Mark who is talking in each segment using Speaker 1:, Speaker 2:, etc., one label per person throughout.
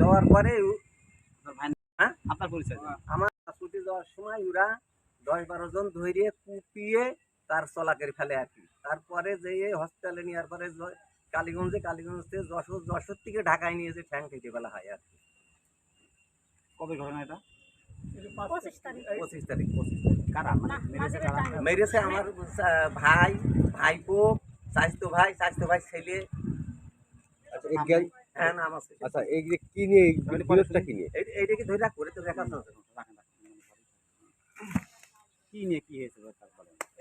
Speaker 1: যাওয়ার পরে
Speaker 2: আপনার
Speaker 1: হ্যাঁ?
Speaker 2: পরিচয়
Speaker 1: আমার ছুটি যাওয়ার সময় ওরা দশ বারো জন ধরে কুপিয়ে তার চলাকের ফেলে আর কি। তারপরে যে হসপিটালে নেওয়ার পরে কালীগঞ্জে কালীগঞ্জ থেকে যশোর যশোর থেকে ঢাকায় নিয়ে যে ঠ্যাং কেটে ফেলা হয় আর কি।
Speaker 2: কবে ঘটনা এটা?
Speaker 3: পঁচিশ তারিখ।
Speaker 1: পঁচিশ তারিখ
Speaker 2: মানে মেরেছে
Speaker 1: আমার ভাই ভাইপো স্বাস্থ্য ভাই স্বাস্থ্য ভাই ছেলে
Speaker 4: আচ্ছা
Speaker 1: হ্যাঁ নাম আছে।
Speaker 4: আচ্ছা এই যে কি নিয়ে এই বিরোধটা কি নিয়ে?
Speaker 1: এই- এইটাকে ধরে রাখ করে? তো দেখা
Speaker 2: রাখেন, রাখেন। কি নিয়ে কি হয়েছে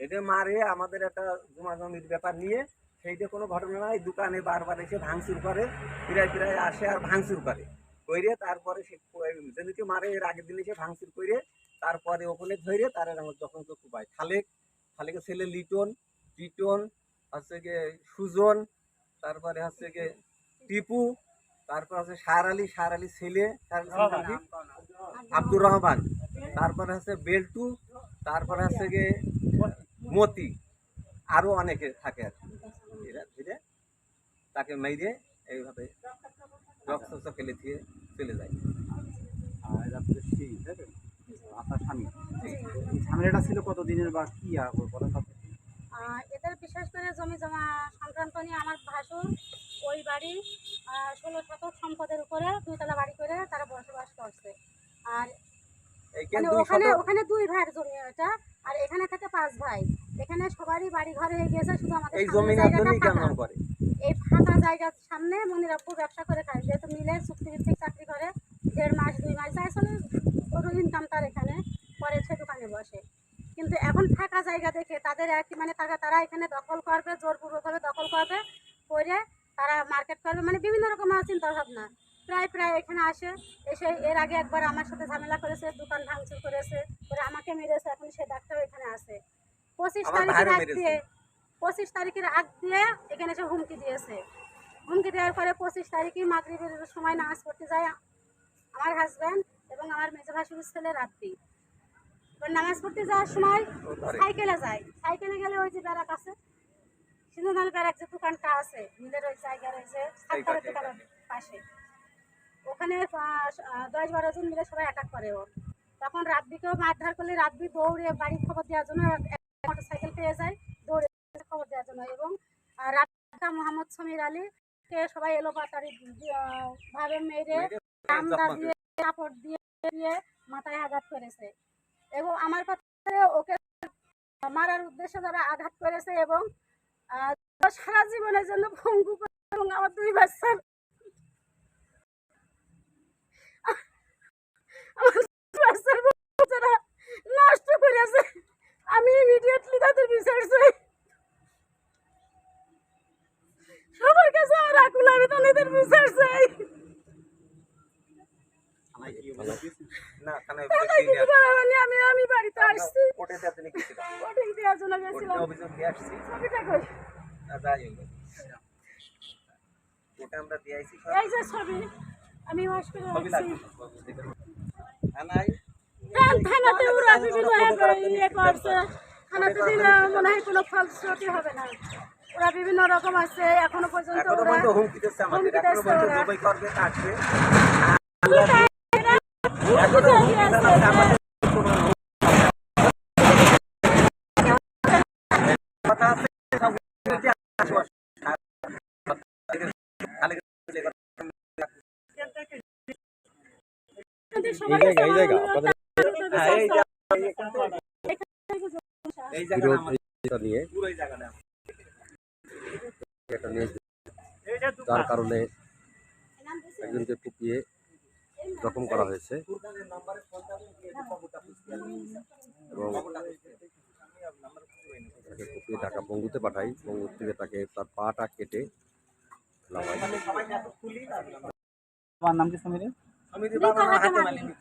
Speaker 1: এটা মারে আমাদের একটা জমা জমির ব্যাপার নিয়ে সেইটা কোনো ঘটনা নাই দোকানে বারবার এসে ভাঙচুর করে ফিরায় ফিরায় আসে আর ভাঙচুর করে। কইরে তারপরে সে যেদিকে মারে এর আগের দিন এসে ভাঙচুর করে তারপরে ওখানে ধরে তার যখন তো কুবাই খালেক খালেকের ছেলে লিটন টিটন হচ্ছে গিয়ে সুজন তারপরে হচ্ছে গিয়ে টিপু তারপর হচ্ছে সার আলী সার আলী ছেলে? আব্দুর রহমান তারপরে হচ্ছে বেল্টু তারপরে হচ্ছে গিয়ে মতি আরও অনেকে থাকে আর। ধীরে তাকে মেরে এইভাবে রক্ত ফেলে দিয়ে চলে যায়
Speaker 2: আর? আপনার স্বামী ঝামেলাটা ছিল কত দিনের বা কি বলেন
Speaker 3: এদের বিশেষ করে জমি জমা সংক্রান্ত নিয়ে আমার ভাসুর ওই বাড়ি। ষোলো শতক সম্পদের উপরে দুইতলা বাড়ি করে তারা বসবাস করছে। আর মানে ওখানে ওখানে দুই ভাইয়ের জমি ওটা আর এখানে থাকে পাঁচ ভাই। এখানে সবারই বাড়ি ঘর হয়ে গিয়েছে শুধু আমাদের
Speaker 1: এই
Speaker 3: ফাঁকা।
Speaker 1: করে?
Speaker 3: এই ফাঁকা জায়গার সামনে মনির আব্বু ব্যবসা করে খায় যেহেতু মিলে চুক্তিভিত্তিক চাকরি করে দেড় মাস দুই মাস যায় আসলে ওর ইনকাম তার এখানে পরে সে দোকানে বসে। কিন্তু এখন ফাঁকা জায়গা দেখে তাদের এক মানে তারা তারা এখানে দখল করবে জোরপূর্বকভাবে দখল করবে করে তারা মার্কেট করবে। মানে বিভিন্ন রকমের চিন্তা ভাবনা। প্রায় প্রায় এখানে আসে এসে এর আগে একবার আমার সাথে ঝামেলা করেছে দোকান ভাঙচুর করেছে করে আমাকে মেরেছে এখন সে ডাক্তার এখানে আছে। পঁচিশ তারিখের আগ দিয়ে পঁচিশ তারিখের আগ দিয়ে এখানে এসে হুমকি দিয়েছে। হুমকি দেওয়ার পরে পঁচিশ তারিখে মাগরিবের সময় নামাজ পড়তে যায় আমার হাজব্যান্ড এবং আমার মেজো ভাসুরের ছেলে রাত্রি। এবার নামাজ পড়তে যাওয়ার সময় সাইকেলে যায়। সাইকেলে গেলে ওই যে ব্যারাক আছে সিন্ধুনাল ব্যারাক যে দোকানটা আছে মিলের ওই জায়গা রয়েছে
Speaker 1: পাশে,
Speaker 3: দোকানের পাশে। ওখানে দশ বারো জন মিলে সবাই অ্যাটাক করে ওর তখন রাব্বিকেও মারধর করলে রাব্বি দৌড়ে বাড়ির খবর দেওয়ার জন্য মোটর সাইকেল পেয়ে যায় দৌড়ে খবর দেওয়ার জন্য এবং রাব্বিকা মোহাম্মদ সমীর আলী কে সবাই এলো পাতারি ভাবে মেরে
Speaker 1: মেরে
Speaker 3: দিয়ে কাপড় দিয়ে দিয়ে মাথায় আঘাত করেছে। এবং আমার কথা ওকে মারার উদ্দেশ্যে তারা আঘাত করেছে এবং সারা জীবনের জন্য ভঙ্গু এবং আমার দুই বাচ্চারা নষ্ট করেছে। আমি ইমিডিয়েটলি তাদের বিচার চাই সবার কাছে আমার আকুল আবেদন এদের বিচার চাই
Speaker 2: থানায় কি অভিযোগ দিয়েছেন?
Speaker 1: না থানায়
Speaker 3: কিছু আমি আমি বাড়িতে আসছি।
Speaker 1: কোর্টে দেওয়ার জন্য গেছিলাম।
Speaker 3: ওটিং দেওয়ার জন্য গেছিলাম।
Speaker 1: অভিযোগ দিয়ে আসছি।
Speaker 3: ছবিটা কই
Speaker 1: আর যাই হোক। কোর্টে আমরা দিয়ে আইছি
Speaker 3: এই যে ছবি আমি হসপিটালে
Speaker 1: ছবি লাগবে থানায়?
Speaker 3: থানাতে ওরা বিভিন্ন ইয়ে করছে। থানাতে দিলে মনে হয় কোনো ফলশ্রুতি হবে না। ওরা বিভিন্ন রকম আছে। এখনও পর্যন্ত ওরা
Speaker 1: হুমকি দিচ্ছে আমাদের।
Speaker 3: এখনও
Speaker 1: পর্যন্ত করবে কাটবে
Speaker 4: এই জায়গা এই জায়গা নিয়ে যার কারণে একজনকে কুপিয়ে জখম করা হয়েছে। এবং। তাকে কুপিয়ে ঢাকা পঙ্গুতে পাঠাই পঙ্গু থেকে তাকে তার পাটা কেটে ফেলা হয়
Speaker 1: আমি সবাই এত খুলি না
Speaker 2: তোমার নাম কি সমীর
Speaker 1: সমীর বাবা আমার হাতে মালিনি